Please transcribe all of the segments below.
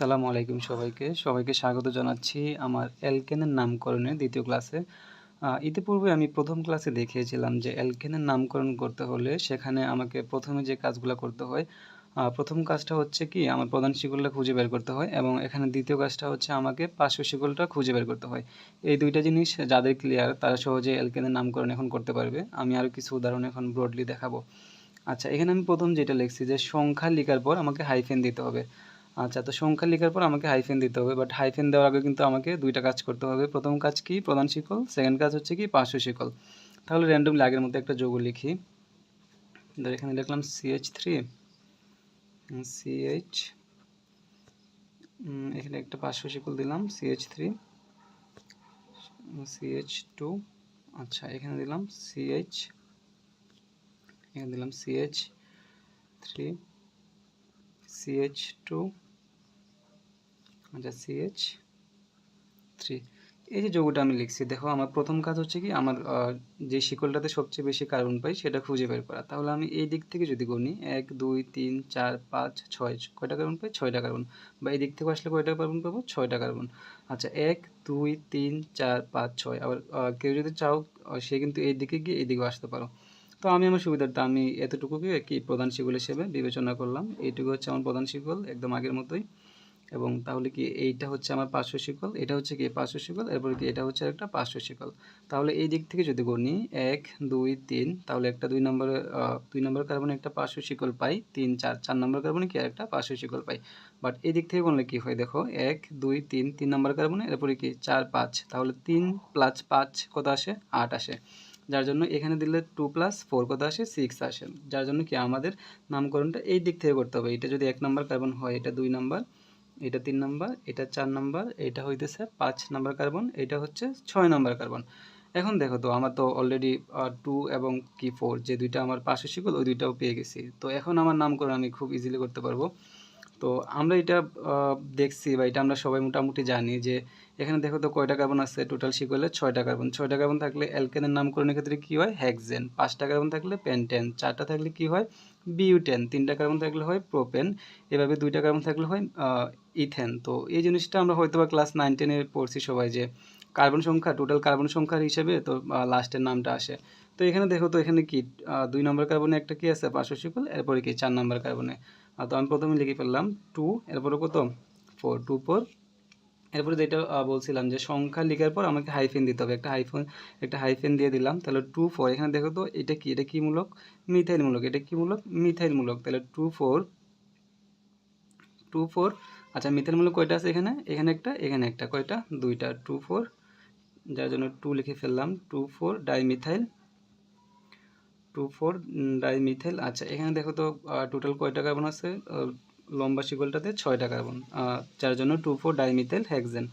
সালামু আলাইকুম সবাইকে। সবাইকে স্বাগত জানাচ্ছি আমার অ্যালকেনের নামকরণের দ্বিতীয় ক্লাসে। ইতিপূর্বে আমি প্রথম ক্লাসে দেখিয়েছিলাম যে অ্যালকেনের নামকরণ করতে হলে সেখানে আমাকে প্রথমে যে কাজগুলো করতে হয় প্রথম কাজটা হচ্ছে কি, আমার প্রধান শিকলটা খুঁজে বের করতে হয় এবং এখানে দ্বিতীয় কাজটা হচ্ছে আমাকে পার্শ্ব শিকলটা খুঁজে বের করতে হয়। এই দুইটা জিনিস যাদের ক্লিয়ার তারা সহজে অ্যালকেনের নামকরণ এখন করতে পারবে। আমি আরও কিছু উদাহরণ এখন ব্রডলি দেখাবো। আচ্ছা এখানে আমি প্রথম যেটা লিখছি যে সংখ্যা লেখার পর আমাকে হাইফেন দিতে হবে। আচ্ছা তো সংখ্যা লেখার পর আমাকে হাইফেন দিতে হবে বাট হাইফেন দেওয়ার আগে কিন্তু আমাকে দুইটা কাজ করতে হবে। প্রথম কাজ কি? প্রধান শিকল সেকেন্ড কাজ হচ্ছে কি? পার্শ্ব শিকল। তাহলে র্যান্ডমলি আগের মধ্যে একটা যোগ লিখি। ধর এখানে লিখলাম সিএইচ থ্রি সিএইচ এখানে একটা পার্শ্ব শিকল দিলাম সিএইচ থ্রি সিএইচ টু আচ্ছা এখানে দিলাম সিএইচ এখানে দিলাম সিএইচ থ্রি সিএইচ টু আচ্ছা সিএইচ থ্রি এই যে যোগটা আমি লিখছি, দেখো আমার প্রথম কাজ হচ্ছে কি, আমার যে শিকলটাতে সবচেয়ে বেশি কার্বন পাই সেটা খুঁজে বের করা। তাহলে আমি এই দিক থেকে যদি গণি এক, দুই, তিন, চার, পাঁচ, ছয়, কয়টা কার্বন পাই? ছয়টা কার্বন বা এই দিক থেকে আসলে কয়টা কার্বন পাবো? ছয়টা কার্বন আচ্ছা এক, দুই, তিন, চার, পাঁচ, ছয়। আবার কেউ যদি চাও সে কিন্তু এই দিকে গিয়ে এই দিকেও আসতে পারো। তো আমি আমার সুবিধার্থে আমি এতটুকুকে কি প্রধান শিকল হিসেবে বিবেচনা করলাম। এইটুকু হচ্ছে আমার প্রধান শিকল, একদম আগের মতোই। এবং তাহলে কি এইটা হচ্ছে আমার পার্শ্ব শিকল, এটা হচ্ছে কি পার্শ্ব শিকল, এরপরে কি এটা হচ্ছে একটা পার্শ্ব শিকল। তাহলে এই দিক থেকে যদি গণি এক, দুই, তিন, তাহলে একটা দুই নম্বরে দুই নম্বর কার্বনে একটা পার্শ্ব শিকল পাই, তিন, চার চার নম্বর কার্বনে কি একটা পার্শ্ব শিকল পাই। বাট এই দিক থেকে গণলে কি হয় দেখো, এক, দুই, তিন তিন নম্বর কার্বনে এরপরে কি চার, পাঁচ, তাহলে তিন প্লাস পাঁচ কত আসে? আট আসে। যার জন্য এখানে দিলে টু প্লাস ফোর কত আসে? সিক্স আসে। যার জন্য কি আমাদের নামকরণটা এই দিক থেকে করতে হবে। এটা যদি এক নম্বর কার্বন হয়, এটা দুই নম্বর। এটা তিন নাম্বার, এটা চার নাম্বার, এটা হইতেছে পাঁচ নাম্বার কার্বন, এটা হচ্ছে ছয় নাম্বার কার্বন। এখন দেখো তো, আমার তো অলরেডি টু এবং কি ফোর যে দুইটা আমার পাশে শিকল ওই দুইটাও পেয়ে গেছি। তো এখন আমার নামকরণ আমি খুব ইজিলি করতে পারব। তো আমরা এটা দেখছি বা এটা আমরা সবাই মোটামুটি জানি যে, এখানে দেখো তো কয়টা কার্বন আছে? টোটাল শিকলে ছয়টা কার্বন। ছয়টা কার্বন থাকলে অ্যালকেনের নামকরণের ক্ষেত্রে কী হয়? হ্যাক্সেন পাঁচটা কার্বন থাকলে পেন্টেন চারটা থাকলে কি হয়? বিউটেন তিনটা কার্বন থাকলে হয় প্রোপেন এভাবে দুইটা কার্বন থাকলে হয় ইথেন। তো এই জিনিসটা আমরা হয়তো বা ক্লাস নাইন টেনে পড়ছি সবাই যে কার্বন সংখ্যা টোটাল কার্বন সংখ্যার হিসেবে তো লাস্টের নামটা আসে। তো এখানে দেখো তো এখানে কি দুই নম্বর কার্বনে একটা কি আছে? পার্শ্ব শিকল, এরপরে কি চার নম্বর কার্বনে তো আমি প্রথমে লিখে ফেললাম টু এরপরে কত? ফোর টু ফোর এরপরে যেটা বলছিলাম যে সংখ্যা লেখার পর আমাকে হাইফেন দিতে হবে। একটা হাইফেন একটা হাইফেন দিয়ে দিলাম। তাহলে টু ফোর এখানে দেখো তো এটা কি? এটা কি মূলক? মিথাইল মূলক। এটা কি মূলক? মিথাইল মূলক। তাহলে টু ফোর টু ফোর আচ্ছা মিথাইল মূল্য কয়টা আছে এখানে? এখানে একটা এখানে একটা। কয়টা? দুইটা টু ফোর যার জন্য টু লিখে ফেললাম two four dimethyl two four dimethyl আচ্ছা এখানে দেখো তো টোটাল কয়টা কার্বন আছে? লম্বা শিকলটাতে ছয়টা কার্বন যার জন্য two four dimethyl hexane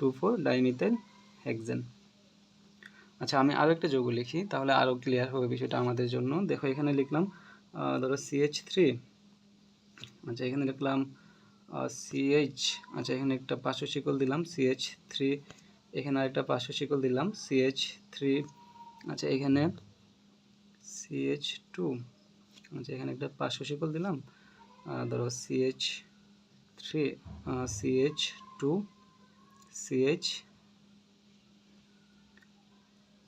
two four dimethyl hexane আচ্ছা আমি আরও একটা যৌগ লিখি, তাহলে আরও ক্লিয়ার হবে বিষয়টা আমাদের জন্য। দেখো, এখানে লিখলাম ধরো সিএইচ থ্রি আচ্ছা এখানে লিখলাম সিএইচ আচ্ছা এখানে একটা পাঁচশো শিকল দিলাম সিএইচ থ্রি এখানে আরেকটা পাঁচশো শিকল দিলাম সিএইচ থ্রি আচ্ছা এখানে সিএইচ টু আচ্ছা এখানে একটা পাঁচশো শিকল দিলাম ধরো CH three CH two CH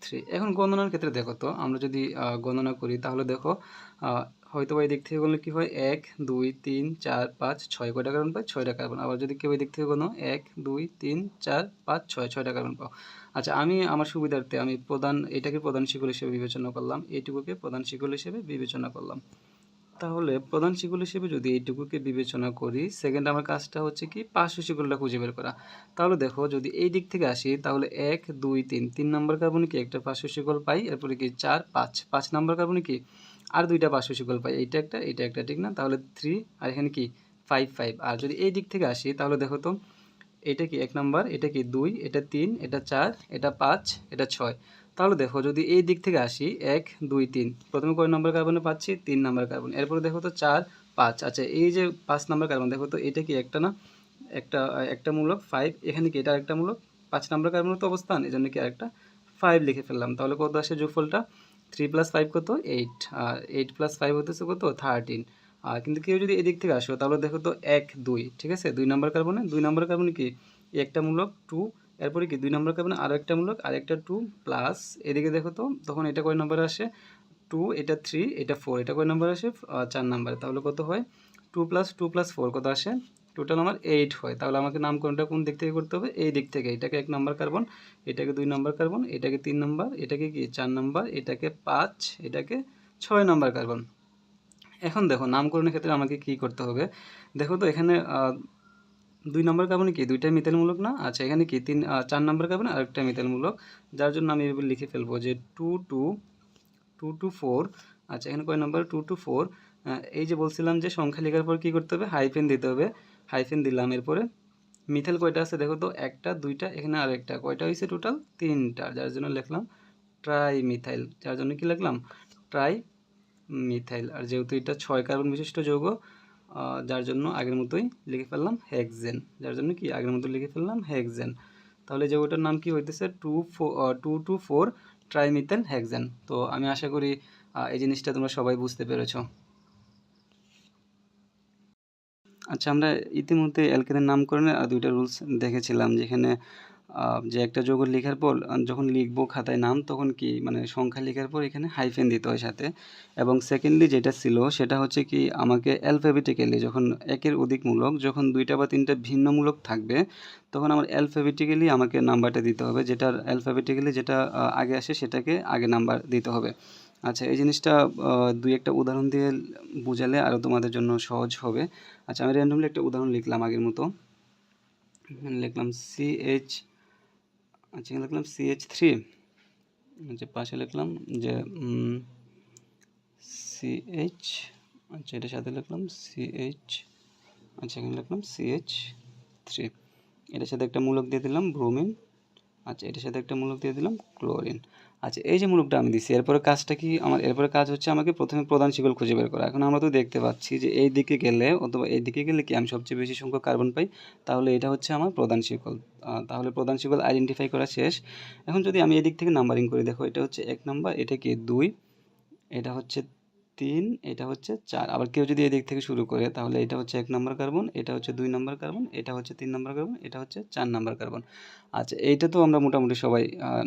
three এখন গণনার ক্ষেত্রে দেখো তো, আমরা যদি গণনা করি, তাহলে দেখো হয়তো বা এই দিক থেকে গণলে কি হয়? এক, দুই, তিন, চার, পাঁচ, ছয় কয়টা কার্বন পাই ছয়টা কার্বন আবার যদি কেউ এই দিক থেকে গণো এক, দুই, তিন, চার, পাঁচ, ছয়, ছয়টা কার্বন পাও। আচ্ছা আমি আমার সুবিধার্থে আমি প্রধান, এটাকে প্রধান শিকল হিসেবে বিবেচনা করলাম এইটুকুকে প্রধান শিকল হিসেবে বিবেচনা করলাম। তাহলে প্রধান শিকল হিসেবে যদি এইটুকুকে বিবেচনা করি সেকেন্ড আমার কাজটা হচ্ছে কি? পার্শ্ব শিকলটা খুঁজে বের করা। তাহলে দেখো, যদি এই দিক থেকে আসি, তাহলে এক, দুই, তিন তিন নম্বর কার্বনে কি? একটা পার্শ্ব শিকল পাই, এরপরে কি চার, পাঁচ পাঁচ নম্বর কার্বনে কি? আর দুইটা পার্শ্ব শিকল পাই, এইটা একটা এইটা একটা, ঠিক না? তাহলে থ্রি আর এখানে কি? ফাইভ ফাইভ আর যদি এই দিক থেকে আসি, তাহলে দেখো তো, এটা কি এক নাম্বার, এটা কি দুই, এটা তিন, এটা চার, এটা পাঁচ, এটা ছয়। তাহলে দেখো, যদি এই দিক থেকে আসি, এক, দুই, তিন, প্রথমে কয় নম্বর কার্বনে পাচ্ছি? তিন নম্বর কার্বন এরপরে দেখো তো চার, পাঁচ। আচ্ছা এই যে পাঁচ নম্বর কার্বন দেখো তো, এটা কি একটা না? একটা একটা মূলক ফাইভ এখানে কি এটা একটা মূলক? পাঁচ নম্বর কার্বনের তো অবস্থান এই জন্য কি আরেকটা? ফাইভ লিখে ফেললাম। তাহলে কত আসে যোগফলটা? থ্রি প্লাস ফাইভ কত? এইট আর এইট প্লাস ফাইভ হতেছে কত? থার্টিন আর কিন্তু কেউ যদি এদিক থেকে আসো, তাহলে দেখো তো এক, দুই, ঠিক আছে? দুই নম্বর কার্বনে দুই নম্বর কার্বনে কি? একটা মূলক টু এরপরে কি? দুই নম্বর কার্বনে আরও একটা মূলক, আর একটা টু প্লাস এদিকে দেখো তো, তখন এটা কয় নম্বরে আসে? টু এটা থ্রি এটা ফোর এটা কয় নম্বর আসে? চার নম্বরে তাহলে কত হয়? Two plus two plus four কত আসে? টোটাল আমার এইট হয়। তাহলে আমাকে নামকরণটা কোন দিক থেকে করতে হবে? এই দিক থেকে। এটাকে এক নম্বর কার্বন এটাকে দুই নম্বর কার্বন এটাকে তিন নম্বর এটাকে কি? চার নম্বর এটাকে পাঁচ, এটাকে ছয় নম্বর কার্বন এখন দেখো, নামকরণের ক্ষেত্রে আমাকে কি করতে হবে? দেখো তো, এখানে দুই নম্বর কার্বনে কি? দুইটা মিথাইলমূলক না? আচ্ছা এখানে কি? তিন চার নম্বর কার্বনে আরেকটা মিথাইলমূলক যার জন্য আমি এভাবে লিখে ফেলব যে two two two two four আচ্ছা এখানে কয় নম্বর টু টু ফোর এই যে বলছিলাম যে সংখ্যা লেখার পর কি করতে হবে? হাইফেন দিতে হবে। হাইফেন দিলাম এরপরে। মিথাইল কয়টা আছে দেখো তো? একটা, দুইটা, এখানে আর একটা। কয়টা হয়েছে টোটাল তিনটা, যার জন্য লিখলাম ট্রাই মিথাইল যার জন্য কি লিখলাম? ট্রাই মিথাইল আর যেহেতু এটা ছয় কার্বন বিশিষ্ট যৌগ যার জন্য আগের মতোই লিখে ফেললাম হেক্সেন যার জন্য কি? আগের মতো লিখে ফেললাম হেক্সেন তাহলে যৌগটার নাম কি হইতেছে? Two two two four trimethane hexane তো আমি আশা করি এই জিনিসটা তোমরা সবাই বুঝতে পেরেছ। আচ্ছা আমরা ইতিমধ্যে অ্যালকেনের নামকরণের আর দুইটা রুলস দেখেছিলাম, যেখানে যে একটা যৌগ লেখার পর যখন লিখব খাতায় নাম, তখন কি মানে সংখ্যা লেখার পর এখানে হাইফেন দিতে হয় সাথে। এবং সেকেন্ডলি যেটা ছিল, সেটা হচ্ছে কি, আমাকে অ্যালফাবেটিক্যালি যখন একের অধিক মূলক, যখন দুইটা বা তিনটা ভিন্ন মূলক থাকবে, তখন আমার অ্যালফাবেটিক্যালি আমাকে নাম্বারটা দিতে হবে, যেটার অ্যালফাবেটিক্যালি যেটা আগে আসে সেটাকে আগে নাম্বার দিতে হবে। আচ্ছা এই জিনিসটা দুই একটা উদাহরণ দিয়ে বুঝালে আরও তোমাদের জন্য সহজ হবে। আচ্ছা আমি র্যান্ডমলি একটা উদাহরণ লিখলাম আগের মতো। লিখলাম সি এইচ আচ্ছা এখানে লিখলাম সি এইচ থ্রি আচ্ছা পাশে লিখলাম যে সি এইচ আচ্ছা এটার সাথে লিখলাম সি এইচ আচ্ছা এখানে লিখলাম সি এইচ থ্রি এটার সাথে একটা মূলক দিয়ে দিলাম ব্রোমিন আচ্ছা এটার সাথে একটা মূলক দিয়ে দিলাম ক্লোরিন আচ্ছা এই যে মূলকটা আমি দিছি এরপরে কাজটা কি আমার, এরপরে কাজ হচ্ছে আমাকে প্রথমে প্রধান শিকল খুঁজে বের করা। এখন আমরা তো দেখতে পাচ্ছি যে এই দিকে গেলে অথবা এই দিকে গেলে কি আমি সবচেয়ে বেশি সংখ্যক কার্বন পাই? তাহলে এটা হচ্ছে আমার প্রধান শিকল। তাহলে প্রধান শিকল আইডেন্টিফাই করা শেষ। এখন যদি আমি এদিক থেকে নাম্বারিং করি দেখো, এটা হচ্ছে এক নাম্বার এটা কি দুই? এটা হচ্ছে তিন, এটা হচ্ছে চার। আবার কেউ যদি এদিক থেকে শুরু করে, তাহলে এটা হচ্ছে এক নম্বর কার্বন, এটা হচ্ছে দুই নম্বর কার্বন, এটা হচ্ছে তিন নম্বর কার্বন, এটা হচ্ছে চার নম্বর কার্বন। আচ্ছা এইটা তো আমরা মোটামুটি সবাই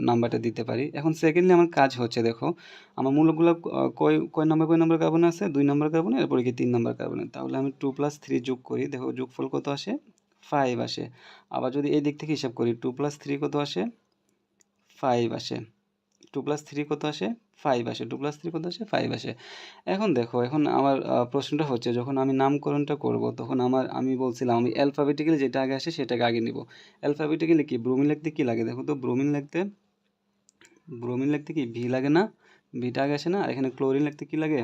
নাম্বারটা দিতে পারি। এখন সেকেন্ডলি আমার কাজ হচ্ছে, দেখো, আমার মূলকগুলো কয় কয় নম্বর কয় নম্বর কার্বন আছে? দুই নম্বর কার্বনে, এরপরে কি তিন নম্বর কার্বনে? তাহলে আমি টু প্লাস থ্রি যোগ করি, দেখো, যোগফল কত আসে? ফাইভ আসে। আবার যদি এই দিক থেকে হিসাব করি টু প্লাস থ্রি কত আসে? ফাইভ আসে। টু প্লাস থ্রি কত আসে? ফাইভ আসে টু প্লাস থ্রি কত আসে? ফাইভ আসে। এখন দেখো, এখন আমার প্রশ্নটা হচ্ছে, যখন আমি নামকরণটা করব, তখন আমার, আমি বলছিলাম, আমি অ্যালফাবেটিক্যালি যেটা আগে আসে, সেটাকে আগে নিব। অ্যালফাবেটিক্যালি কি? ব্রোমিন লিখতে কি লাগে? দেখো তো ব্রোমিন লিখতে ব্রোমিন লিখতে কি? ভি লাগে না ভিটা আগে আসে না? আর এখানে ক্লোরিন লিখতে কি লাগে?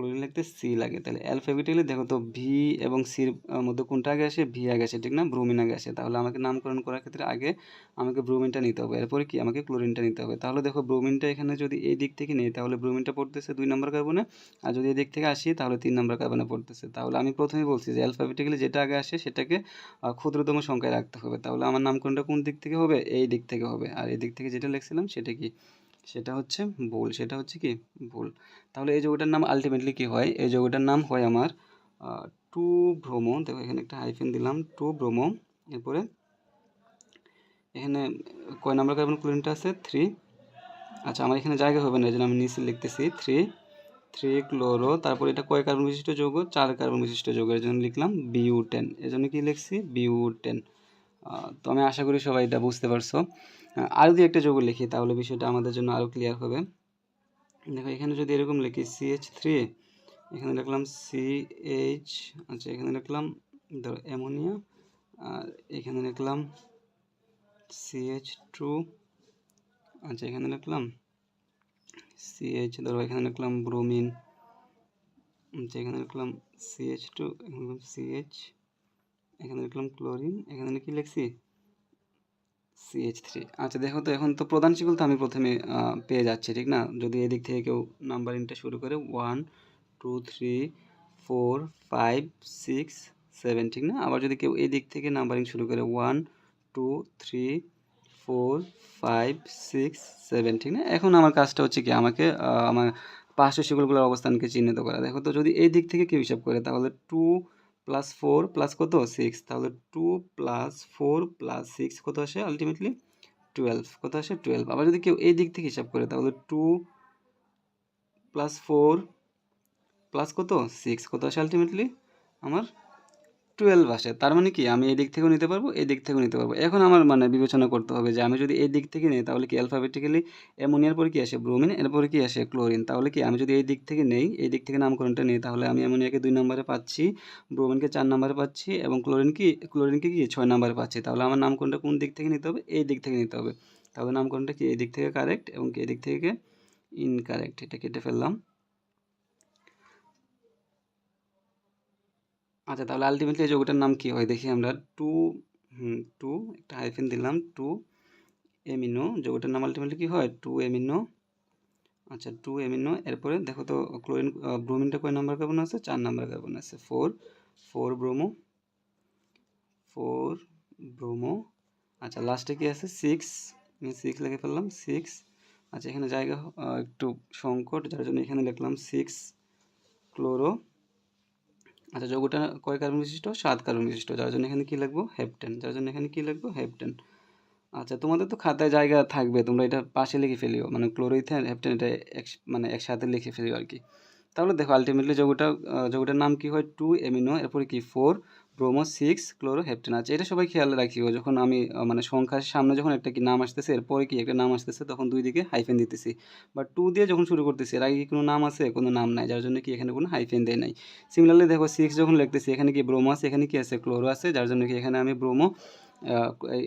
ক্লোরিন লিখতে সি লাগে। তাহলে অ্যালফাবেটিক্যালি দেখো তো ভি এবং সির মধ্যে কোনটা আগে আসে? ভি আগে আসে, ঠিক না? ব্রোমিন আগে আসে। তাহলে আমাকে নামকরণ করার ক্ষেত্রে আগে আমাকে ব্রোমিনটা নিতে হবে। এরপরে কি? আমাকে ক্লোরিনটা নিতে হবে। তাহলে দেখো ব্রোমিনটা এখানে যদি এই দিক থেকে নেই, তাহলে ব্রোমিনটা পড়তেছে দুই নম্বর কার্বনে। আর যদি এই দিক থেকে আসি, তাহলে তিন নম্বর কার্বনে পড়তেছে। তাহলে আমি প্রথমে বলছি যে অ্যালফাবেটিক্যালি যেটা আগে আসে, সেটাকে ক্ষুদ্রতম সংখ্যায় রাখতে হবে। তাহলে আমার নামকরণটা কোন দিক থেকে হবে? এই দিক থেকে হবে। আর এই দিক থেকে যেটা লিখছিলাম, সেটা কি? সেটা হচ্ছে ভুল সেটা হচ্ছে কি? ভুল তাহলে এই যৌগটার নাম আলটিমেটলি কি হয়? এই যৌগটার নাম হয় আমার টু ভ্রমো দেখো, এখানে একটা হাইফেন দিলাম টু ভ্রমো এরপরে এখানে কয় নাম্বার কার্বন ক্লোরিনটা আছে? থ্রি আচ্ছা আমার এখানে জায়গা হবে না, এই জন্য আমি নিচে লিখতেছি থ্রি থ্রি ক্লোরো তারপর এটা কয় কার্বন বিশিষ্ট যৌগ? চার কার্বন বিশিষ্ট যৌগ, এর জন্য লিখলাম বিউটেন এর জন্য কি লিখছি? বিউটেন তো আমি আশা করি সবাই এটা বুঝতে পারছ। আহ, আর যদি একটা যৌগ লিখি তাহলে বিষয়টা আমাদের জন্য আরও ক্লিয়ার হবে। দেখো এখানে যদি এরকম লিখি সি এইচ থ্রি এখানে লিখলাম সি এইচ আচ্ছা এখানে লিখলাম ধরো অ্যামোনিয়া আর এখানে লিখলাম সি এইচ টু আচ্ছা এখানে লিখলাম সি এইচ ধরো এখানে লিখলাম ব্রোমিন আচ্ছা এখানে লিখলাম সি এইচ টু এখানে লিখলাম সি এইচ এখানে লিখলাম ক্লোরিন এখানে কি লিখছি? সি এইচ থ্রি আচ্ছা দেখো তো, এখন তো প্রধান শিকল তো আমি প্রথমে পেয়ে যাচ্ছি, ঠিক না? যদি এদিক থেকে কেউ নাম্বারিংটা শুরু করে one two three four five six seven ঠিক না? আবার যদি কেউ এই দিক থেকে নাম্বারিং শুরু করে one two three four five six seven ঠিক না? এখন আমার কাজটা হচ্ছে কি, আমাকে আমার পাঁচশো শিকলগুলোর অবস্থানকে চিহ্নিত করা। দেখো তো, যদি এই দিক থেকে কেউ হিসাব করে, তাহলে টু প্লাস ফোর প্লাস কত? সিক্স তাহলে two plus four plus six কত আসে? আলটিমেটলি টুয়েলভ কত আসে? টুয়েলভ আবার যদি কেউ এই দিক থেকে হিসাব করে, তাহলে টু প্লাস ফোর প্লাস কত? সিক্স কত আসে আলটিমেটলি আমার টুয়েলভ আসে, তার মানে কি আমি এই দিক থেকেও নিতে পারব এই দিক থেকেও নিতে পারব। এখন আমার মানে বিবেচনা করতে হবে যে আমি যদি এই দিক থেকে নিই তাহলে কি অ্যালফাবেটিক্যালি অ্যামোনিয়ার পরে কি আসে ব্রোমিন এরপরে কি আসে ক্লোরিন তাহলে কি আমি যদি এই দিক থেকে নেই এই দিক থেকে নামকরণটা নিই, তাহলে আমি অ্যামোনিয়াকে দুই নম্বরে পাচ্ছি ব্রোমিনকে চার নম্বরে পাচ্ছি এবং ক্লোরিন কি ক্লোরিনকে কি ছয় নম্বরে পাচ্ছি। তাহলে আমার নামকরণটা কোন দিক থেকে নিতে হবে? এই দিক থেকে নিতে হবে। তাহলে নামকরণটা কি এই দিক থেকে কারেক্ট এবং কি এই দিক থেকে ইনকারেক্ট এটা কেটে ফেললাম। আচ্ছা তাহলে আলটিমেটলি এই যৌগটার নাম কি হয়? দেখি আমরা টু টু একটা হাইফেন দিলাম টু এমিনো যৌগটার নাম আলটিমেটলি কি হয়? টু এমিনো আচ্ছা টু এমিনো এরপরে দেখো তো ক্লোরিন ব্রোমিনটা কয় নাম্বার কার্বন আছে? চার নাম্বার কার্বন আছে। Four four bromo four bromo আচ্ছা লাস্টে কি আছে? সিক্স সিক্স লিখে ফেললাম সিক্স আচ্ছা এখানে জায়গা একটু সংকট, যার জন্য এখানে লিখলাম সিক্স ক্লোরো আচ্ছা যৌগটা কয় কার্বন বিশিষ্ট? সাত কার্বন বিশিষ্ট। যার জন্য এখানে কী লাগবো? হেপটেন যার জন্য এখানে কী লাগবো? হেপটেন আচ্ছা তোমাদের তো খাতায় জায়গা থাকবে, তোমরা এটা পাশে লিখে ফেলিও। মানে ক্লোরোইথেন হেপটেন এটা এক মানে একসাথে লিখে ফেলিও আর কি। তাহলে দেখো আলটিমেটলি যৌগটা যৌগটার নাম কি হয়? টু এমিনো এরপরে কি? Four bromo six chloro heptane আছে। এটা সবাই খেয়াল রাখিও, যখন আমি মানে সংখ্যার সামনে যখন একটা কি নাম আসতেছে, এরপরে কি একটা নাম আসতেছে, তখন দুই দিকে হাইফেন দিতেছি। বা টু দিয়ে যখন শুরু করতেছি, এর আগে কি কোনো নাম আছে, কোনো নাম নাই, যার জন্য কি এখানে কোনো হাইফেন দেয় নাই। সিমিলারলি দেখো সিক্স যখন লিখতেছি, এখানে কি ব্রোমো আছে, এখানে কি আছে ক্লোরো আছে, যার জন্য কি এখানে আমি ব্রোমো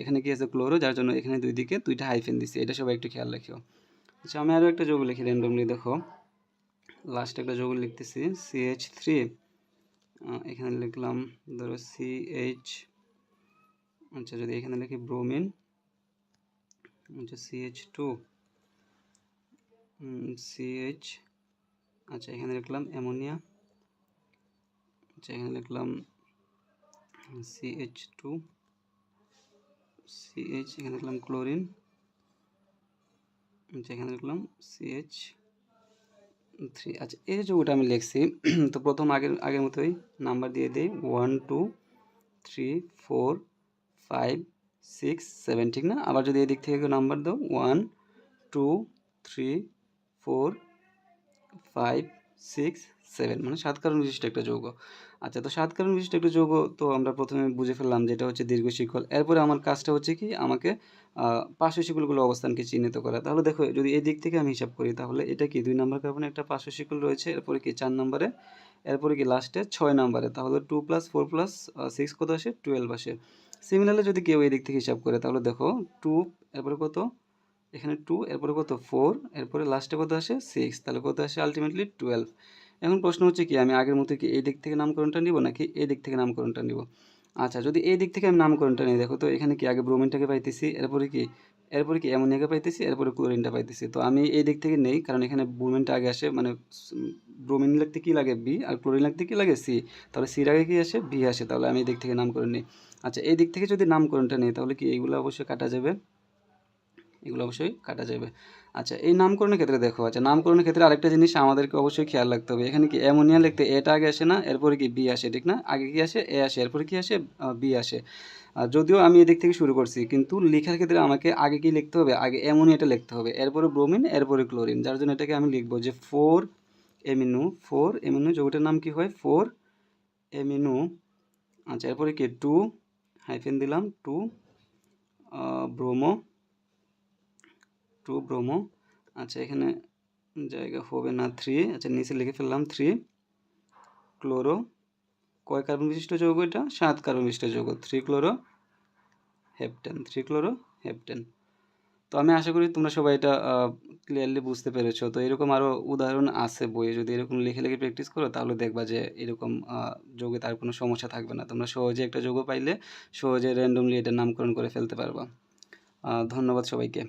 এখানে কি আছে ক্লোরো যার জন্য এখানে দুই দিকে দুইটা হাইফেন দিছি। এটা সবাই একটু খেয়াল রাখিও। আচ্ছা আমি আরও একটা যৌগ লিখি র্যান্ডমলি দেখো। লাস্ট একটা যৌগ লিখতেছি সিএইচ থ্রি এখানে লিখলাম, ধরো সি এইচ আচ্ছা যদি এখানে লিখি ব্রোমিন আচ্ছা সিএইচ টু সিএইচ আচ্ছা এখানে লিখলাম অ্যামোনিয়া আচ্ছা এখানে লিখলাম C H two C H এখানে লিখলাম ক্লোরিন আচ্ছা এখানে লিখলাম সিএইচ থ্রি আচ্ছা এই যে যৌগটা আমি লিখছি, তো প্রথম আগের আগের মতোই নাম্বার দিয়ে দিই one two three four five six seven ঠিক না? আবার যদি এদিক থেকে নাম্বার দাও one two three four five six seven মানে সাত কারণ বিশিষ্ট একটা যৌগ। আচ্ছা তো সাত কারণ বিশিষ্ট একটা যৌগ, তো আমরা প্রথমে বুঝে ফেললাম যেটা হচ্ছে দীর্ঘ শিকল এরপরে আমার কাজটা হচ্ছে কি, আমাকে পার্শ্ব শিকলগুলো অবস্থানকে চিহ্নিত করা। তাহলে দেখো, যদি এই দিক থেকে আমি হিসাব করি, তাহলে এটা কি, দুই নম্বর কার্বনে একটা পার্শ্ব শিকল রয়েছে, এরপরে কি চার নম্বরে, এরপরে কি লাস্টে ছয় নম্বরে। তাহলে two plus four plus six কত আসে? টুয়েলভ আসে। সিমিলারলি যদি কেউ এই দিক থেকে হিসাব করে, তাহলে দেখো টু এরপরে কত? এখানে টু এরপরে কত? ফোর এরপরে লাস্টে কত আসে? সিক্স তাহলে কত আসে? আলটিমেটলি টুয়েলভ এখন প্রশ্ন হচ্ছে কি, আমি আগের মতো কি এই দিক থেকে নামকরণটা নিব নাকি এই দিক থেকে নামকরণটা নিব? আচ্ছা যদি এই দিক থেকে আমি নামকরণটা নিই, দেখো তো এখানে কি আগে ব্রোমিনটাকে পাইতেছি, এরপরে কি এরপরে কি অ্যামোনিয়াকে পাইতেছি, এরপরে ক্লোরিনটা পাইতেছি। তো আমি এই দিক থেকে নেই, কারণ এখানে ব্রোমিনটা আগে আসে মানে ব্রোমিন লাগতে কি লাগে? বি আর ক্লোরিন লাগতে কি লাগে? সি তাহলে সির আগে কি আসে? বি আসে, তাহলে আমি এই দিক থেকে নামকরণ নিই। আচ্ছা এই দিক থেকে যদি নামকরণটা নিই, তাহলে কি এইগুলো অবশ্যই কাটা যাবে? এগুলো অবশ্যই কাটা যাবে। আচ্ছা এই নামকরণের ক্ষেত্রে দেখো আচ্ছা নামকরণের ক্ষেত্রে আরেকটা জিনিস আমাদেরকে অবশ্যই খেয়াল রাখতে হবে। এখানে কি অ্যামোনিয়া লিখতে এটা আগে আসে না, এরপরে কি বি আসে, ঠিক না? আগে কি আসে? এ আসে, এরপরে কি আসে? বি আসে। আর যদিও আমি এদিক থেকে শুরু করছি, কিন্তু লেখার ক্ষেত্রে আমাকে আগে কি লিখতে হবে? আগে অ্যামোনিয়াটা লিখতে হবে। এরপরে ব্রোমিন, এরপরে ক্লোরিন, যার জন্য এটাকে আমি লিখব যে ফোর এমিনো ফোর এমিনো, যৌগটার নাম কি হয়? ফোর এমিনো আচ্ছা এরপরে কি? টু, হাইফেন দিলাম, টু ব্রোমো টু ব্রোমো আচ্ছা এখানে জায়গা হবে না থ্রি আচ্ছা নিচে লিখে ফেললাম থ্রি ক্লোরো কয় কার্বন বিশিষ্ট যৌগ এটা? সাত কার্বন বিশিষ্ট যৌগ three chloro heptane three chloro heptane তো আমি আশা করি তোমরা সবাই এটা ক্লিয়ারলি বুঝতে পেরেছ। তো এরকম আরও উদাহরণ আছে বইয়ে, যদি এরকম লিখে লিখে প্র্যাকটিস করো, তাহলে দেখবা যে এরকম যৌগে তার কোনো সমস্যা থাকবে না। তোমরা সহজে একটা যৌগ পাইলে সহজে র্যান্ডমলি এটা নামকরণ করে ফেলতে পারবা। ধন্যবাদ সবাইকে।